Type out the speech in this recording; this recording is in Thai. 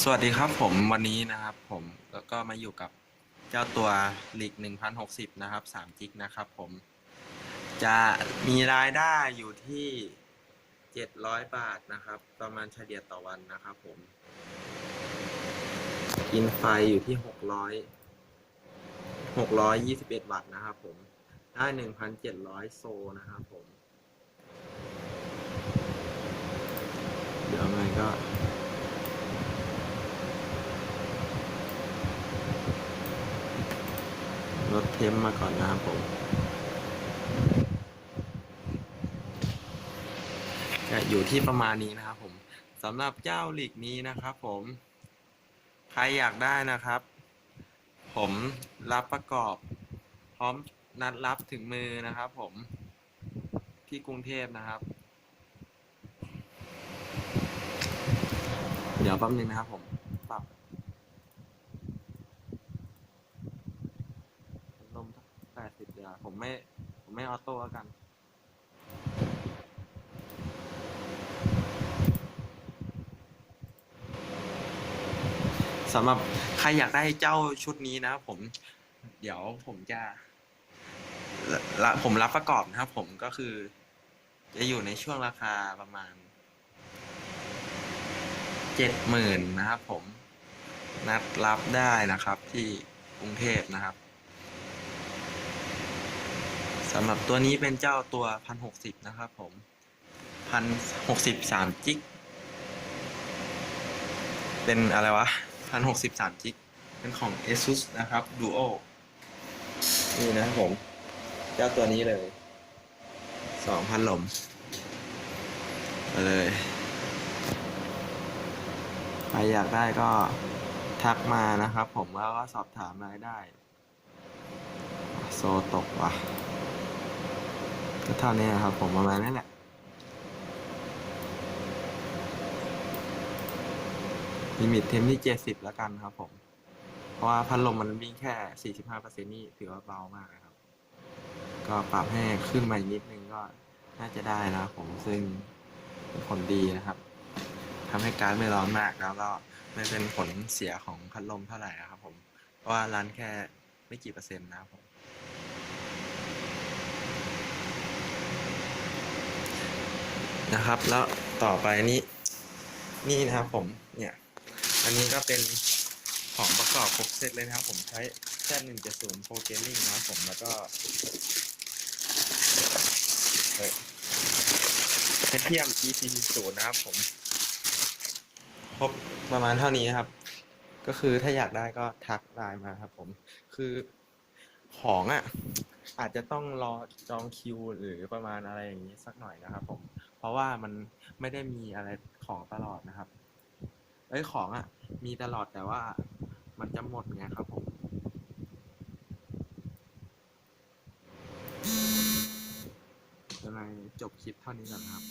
สวัสดีครับผมวันนี้นะครับผมแล้วก็มาอยู่กับเจ้าตัวลีก1060 นะครับ3จิกนะครับผม จะมีรายได้อยู่ที่ 700 บาทนะครับ ประมาณเฉลี่ยต่อวันนะครับผม กินไฟอยู่ที่ 600 621 วัตต์นะครับผม ได้ 1,700 โซนะครับผม เดี๋ยวไงก็ ลดเทมมาก่อนนะครับผมจะอยู่ที่ประมาณนี้นะครับผมสำหรับเจ้าหลีกนี้นะครับผม ใครอยากได้นะครับ ผมรับประกอบ พร้อมนัดรับถึงมือนะครับ ผมที่กรุงเทพนะครับ เดี๋ยวแป๊บนึงนะครับผมปรับ ลม แปดสิบเดียวผมไม่ ผมไม่ออโต้แล้วกัน สำหรับใครอยากได้เจ้าชุดนี้นะครับผม เดี๋ยวผมจะละละผมรับประกอบนะครับผมก็คือ จะอยู่ในช่วงราคาประมาณเจ็ดหมื่นนะครับผม นัดรับได้นะครับที่กรุงเทพนะครับ สำหรับตัวนี้เป็นเจ้าตัวพันหกสิบนะครับผมพันหกสิบสามจิก เป็นอะไรวะพันหกสิบสามจิก เป็นของ ASUS นะครับ Duo นี่นะครับผม เจ้าตัวนี้เลยสองพันลมไปเลยใครอยากได้ก็ทักมานะครับผมแล้วก็สอบถามรายได้ โซตกว่ะ ก็เท่านี้ครับผมประมาณนี้แหละลิมิตเทมที่เจ็ดสิบแล้วกันครับผม เพราะว่าพัดลมมันวิ่งแค่สี่สิบห้าเปอร์เซ็นนี่ถือว่าเบามากนะครับ ก็ปรับให้ขึ้นมาอีกนิดนึงก็น่าจะได้นะผมซึ่งเป็นผลดีนะครับทำให้การไม่ร้อนมากแล้วก็ไม่เป็นผลเสียของพัดลมเท่าไหร่นะครับผม เพราะว่ารันแค่ไม่กี่เปอร์เซ็นต์นะครับผม นะครับ แล้วต่อไปนี่นี่นะครับผมเนี่ย อันนี้ก็เป็นของประกอบครบเซตเลยนะครับ ผมใช้แค่หนึ่งเจ็ดศูนย์โปรเกมมิ่งนะครับผมแล้วก็เฮ้เพชรเทียม EP ศูนย์นะครับผมครบประมาณเท่านี้นะครับ ก็คือถ้าอยากได้ก็ทักไลน์มาครับ ผมคือของอะ อาจจะต้องรอจองคิว หรือประมาณอะไรอย่างนี้สักหน่อยนะครับผม เพราะว่ามันไม่ได้มีอะไรของตลอดนะครับ เอ้ยของอะ่ะ มีตลอดแต่ว่ามันจะหมดไงครับผมยังไงจบคลิปเท่านี้ก่อนครับ